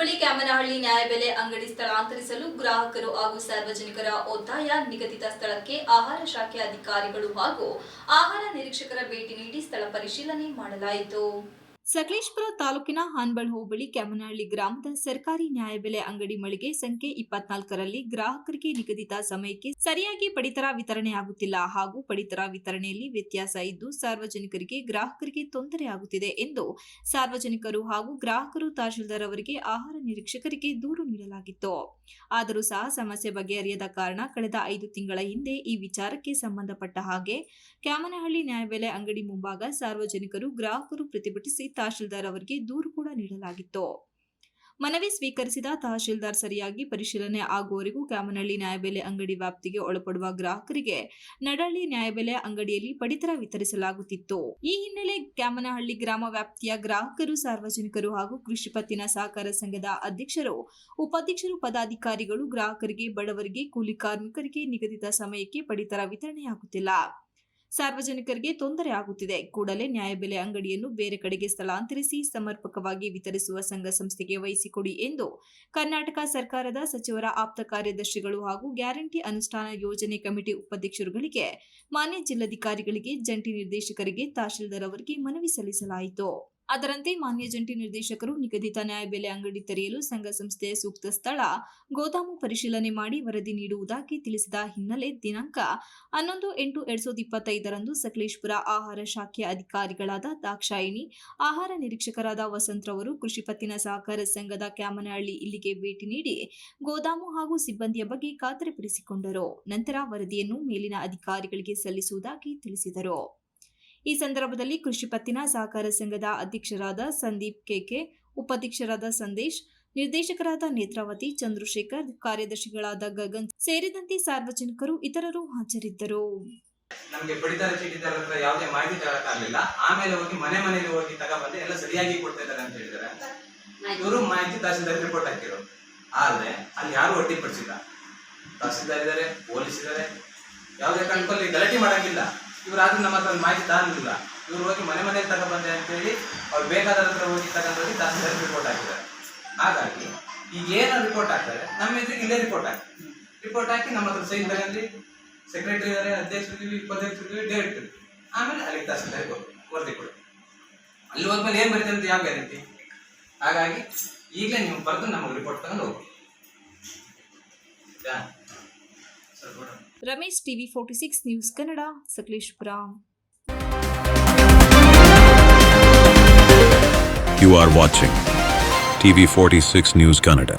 ಹೋಬಳಿ ಕ್ಯಾಮನಹಳ್ಳಿ ನ್ಯಾಯಬೆಲೆ ಅಂಗಡಿ ಸ್ಥಳಾಂತರಿಸಲು ಗ್ರಾಹಕರು ಹಾಗೂ ಸಾರ್ವಜನಿಕರ ಒತ್ತಾಯ ನಿಗದಿತ ಸ್ಥಳಕ್ಕೆ ಆಹಾರ ಶಾಖೆ ಅಧಿಕಾರಿಗಳು ಹಾಗೂ ಆಹಾರ ನಿರೀಕ್ಷಕರ ಭೇಟಿ ನೀಡಿ ಸ್ಥಳ ಪರಿಶೀಲನೆ ಮಾಡಲಾಯಿತು. ಸಕಲೇಶ್ಪುರ ತಾಲೂಕಿನ ಹಾನ್ಬಳ್ ಹೋಬಳಿ ಕ್ಯಾಮನಹಳ್ಳಿ ಗ್ರಾಮದ ಸರ್ಕಾರಿ ನ್ಯಾಯಬೆಲೆ ಅಂಗಡಿ ಮಳಿಗೆ ಸಂಖ್ಯೆ ಇಪ್ಪತ್ನಾಲ್ಕರಲ್ಲಿ ಗ್ರಾಹಕರಿಗೆ ನಿಗದಿತ ಸಮಯಕ್ಕೆ ಸರಿಯಾಗಿ ಪಡಿತರ ವಿತರಣೆಯಾಗುತ್ತಿಲ್ಲ ಹಾಗೂ ಪಡಿತರ ವಿತರಣೆಯಲ್ಲಿ ವ್ಯತ್ಯಾಸ ಇದ್ದು ಸಾರ್ವಜನಿಕರಿಗೆ ಗ್ರಾಹಕರಿಗೆ ತೊಂದರೆಯಾಗುತ್ತಿದೆ ಎಂದು ಸಾರ್ವಜನಿಕರು ಹಾಗೂ ಗ್ರಾಹಕರು ತಹಶೀಲ್ದಾರ್ ಅವರಿಗೆ ಆಹಾರ ನಿರೀಕ್ಷಕರಿಗೆ ದೂರು ನೀಡಲಾಗಿತ್ತು. ಆದರೂ ಸಹ ಸಮಸ್ಯೆ ಬಗೆಹರಿಯದ ಕಾರಣ ಕಳೆದ ಐದು ತಿಂಗಳ ಹಿಂದೆ ಈ ವಿಚಾರಕ್ಕೆ ಸಂಬಂಧಪಟ್ಟ ಹಾಗೆ ಕ್ಯಾಮನಹಳ್ಳಿ ನ್ಯಾಯಬೆಲೆ ಅಂಗಡಿ ಮುಂಭಾಗ ಸಾರ್ವಜನಿಕರು ಗ್ರಾಹಕರು ಪ್ರತಿಭಟಿಸಿ ತಹಶೀಲ್ದಾರ್ ಅವರಿಗೆ ದೂರು ಕೂಡ ನೀಡಲಾಗಿತ್ತು. ಮನವಿ ಸ್ವೀಕರಿಸಿದ ತಹಶೀಲ್ದಾರ್ ಸರಿಯಾಗಿ ಪರಿಶೀಲನೆ ಆಗುವವರೆಗೂ ಕ್ಯಾಮನಹಳ್ಳಿ ನ್ಯಾಯಬೆಲೆ ಅಂಗಡಿ ವ್ಯಾಪ್ತಿಗೆ ಒಳಪಡುವ ಗ್ರಾಹಕರಿಗೆ ನಡಹಳ್ಳಿ ನ್ಯಾಯಬೆಲೆ ಅಂಗಡಿಯಲ್ಲಿ ಪಡಿತರ ವಿತರಿಸಲಾಗುತ್ತಿತ್ತು. ಈ ಹಿನ್ನೆಲೆ ಕ್ಯಾಮನಹಳ್ಳಿ ಗ್ರಾಮ ವ್ಯಾಪ್ತಿಯ ಗ್ರಾಹಕರು, ಸಾರ್ವಜನಿಕರು ಹಾಗೂ ಕೃಷಿ ಪತ್ತಿನ ಸಹಕಾರ ಸಂಘದ ಅಧ್ಯಕ್ಷರು, ಉಪಾಧ್ಯಕ್ಷರು, ಪದಾಧಿಕಾರಿಗಳು ಗ್ರಾಹಕರಿಗೆ ಬಡವರಿಗೆ ಕೂಲಿ ಕಾರ್ಮಿಕರಿಗೆ ನಿಗದಿತ ಸಮಯಕ್ಕೆ ಪಡಿತರ ವಿತರಣೆಯಾಗುತ್ತಿಲ್ಲ. ಸಾರ್ವಜನಿಕರಿಗೆ ತೊಂದರೆ ಆಗುತ್ತಿದೆ. ಕೂಡಲೇ ನ್ಯಾಯಬೆಲೆ ಅಂಗಡಿಯನ್ನು ಬೇರೆ ಕಡೆಗೆ ಸ್ಥಳಾಂತರಿಸಿ ಸಮರ್ಪಕವಾಗಿ ವಿತರಿಸುವ ಸಂಘ ಸಂಸ್ಥೆಗೆ ವಹಿಸಿಕೊಡಿ ಎಂದು ಕರ್ನಾಟಕ ಸರ್ಕಾರದ ಸಚಿವರ ಆಪ್ತ ಕಾರ್ಯದರ್ಶಿಗಳು ಹಾಗೂ ಗ್ಯಾರಂಟಿ ಅನುಷ್ಠಾನ ಯೋಜನೆ ಕಮಿಟಿ ಉಪಾಧ್ಯಕ್ಷರುಗಳಿಗೆ, ಮಾನ್ಯ ಜಿಲ್ಲಾಧಿಕಾರಿಗಳಿಗೆ, ಜಂಟಿ ನಿರ್ದೇಶಕರಿಗೆ, ತಹಶೀಲ್ದಾರ್ ಅವರಿಗೆ ಮನವಿ ಸಲ್ಲಿಸಲಾಯಿತು. ಅದರಂತೆ ಮಾನ್ಯ ಜಂಟಿ ನಿರ್ದೇಶಕರು ನಿಗದಿತ ನ್ಯಾಯಬೆಲೆ ಅಂಗಡಿ ತೆರೆಯಲು ಸಂಘ ಸಂಸ್ಥೆಯ ಸೂಕ್ತ ಸ್ಥಳ ಗೋದಾಮು ಪರಿಶೀಲನೆ ಮಾಡಿ ವರದಿ ನೀಡುವುದಾಗಿ ತಿಳಿಸಿದ ಹಿನ್ನೆಲೆ ದಿನಾಂಕ ಹನ್ನೊಂದು ಎಂಟು ಎರಡ್ ಸಾವಿರದ ಇಪ್ಪತ್ತೈದರಂದು ಸಕಲೇಶ್ಪುರ ಆಹಾರ ಶಾಖೆಯ ಅಧಿಕಾರಿಗಳಾದ ದಾಕ್ಷಾಯಿಣಿ, ಆಹಾರ ನಿರೀಕ್ಷಕರಾದ ವಸಂತ್ರವರು ಕೃಷಿ ಪತ್ತಿನ ಸಹಕಾರ ಸಂಘದ ಕ್ಯಾಮನಹಳ್ಳಿ ಇಲ್ಲಿಗೆ ಭೇಟಿ ನೀಡಿ ಗೋದಾಮು ಹಾಗೂ ಸಿಬ್ಬಂದಿಯ ಬಗ್ಗೆ ಖಾತರಿಪಡಿಸಿಕೊಂಡರು. ನಂತರ ವರದಿಯನ್ನು ಮೇಲಿನ ಅಧಿಕಾರಿಗಳಿಗೆ ಸಲ್ಲಿಸುವುದಾಗಿ ತಿಳಿಸಿದರು. ಈ ಸಂದರ್ಭದಲ್ಲಿ ಕೃಷಿ ಪತ್ತಿನ ಸಹಕಾರ ಸಂಘದ ಅಧ್ಯಕ್ಷರಾದ ಸಂದೀಪ್ ಕೆಕೆ, ಉಪಾಧ್ಯಕ್ಷರಾದ ಸಂದೇಶ್, ನಿರ್ದೇಶಕರಾದ ನೇತ್ರಾವತಿ, ಚಂದ್ರಶೇಖರ್, ಕಾರ್ಯದರ್ಶಿಗಳಾದ ಗಗನ್ ಸೇರಿದಂತೆ ಸಾರ್ವಜನಿಕರು ಇತರರು ಹಾಜರಿದ್ದರು. ನಮಗೆ ಪಡಿತರ ಚೀಟಿದಾರ ಹತ್ರ ಯಾವುದೇ ಮಾಹಿತಿ ತಗೊಳಕ್ಕಾಗ್ಲಿಲ್ಲ ಆಮೇಲೆ ಹೋಗಿ ಮನೆ ಮನೆಯಲ್ಲಿ ಹೋಗಿ ತಗೊಬಂದು ಎಲ್ಲ ಸರಿಯಾಗಿ ಕೊಡ್ತಾ ಇದ್ದಾರೆ ಅಂತ ಹೇಳಿದ್ದಾರೆ. ಇವರು ಮಾಹಿತಿ ತಹಸೀಲ್ದಾರ್ ರಿಪೋರ್ಟ್ ಹಾಕಿರು ಆದ್ರೆ ಅಲ್ಲಿ ಯಾರು ಅಡ್ಡಿಪಡಿಸಿಲ್ಲ ತಹಸೀಲ್ದಾರ್ ಇದ್ದಾರೆ ಪೊಲೀಸ್ ಇದ್ದಾರೆ ಯಾವುದೇ ಕಾರಣಕ್ಕಲ್ಲಿ ಗಲಾಟೆ ಮಾಡಂಗಿಲ್ಲ. ಇವ್ರು ಆದ್ರೂ ನಮ್ಮ ಹತ್ರ ಮಾಹಿತಿ ತಾನಿಲ್ಲ ಇವ್ರು ಹೋಗಿ ಮನೆ ಮನೆಗೆ ತಗೊಬಂದೆ ಅಂತ ಹೇಳಿ ಅವ್ರು ಬೇಕಾದ ಹತ್ರ ಹೋಗಿ ತಗೊಂಡೋಗಿ ತಹಸೀಲ್ದಾರ್ ರಿಪೋರ್ಟ್ ಹಾಕಿದ್ದಾರೆ. ಹಾಗಾಗಿ ಈಗ ಏನು ರಿಪೋರ್ಟ್ ಹಾಕ್ತಾರೆ? ನಮ್ಮ ಹೆಸರಿಗೆ ಇಲ್ಲೇ ರಿಪೋರ್ಟ್ ಹಾಕಿ. ರಿಪೋರ್ಟ್ ಹಾಕಿ ನಮ್ಮ ಹತ್ರ ಸೈನ್ ತಗೊಂಡು ಸೆಕ್ರೆಟರಿ ಇದ್ದಾರೆ ಅಧ್ಯಕ್ಷರಿದ್ದೀವಿ ಉಪಾಧ್ಯಕ್ಷರಿದ್ದೀವಿ ಡೇಟ್ ಆಮೇಲೆ ಅಲ್ಲಿಗೆ ತಹಸೀಲ್ದಾರ್ ಕೊಡು ವರದಿ ಕೊಡಿ. ಅಲ್ಲಿ ಹೋದ್ಮೇಲೆ ಏನು ಬರೀತಾರೆ ಅಂತ ಯಾವ ಗ್ಯಾರಂಟಿ ಹಾಗಾಗಿ ಈಗಲೇ ನೀವು ಬರೆದು ನಮಗೆ ರಿಪೋರ್ಟ್ ತಗೊಂಡು ಹೋಗಿ? Sir. Ramesh TV forty six news Kannada Sakleshpur You are watching TV46 News Kannada.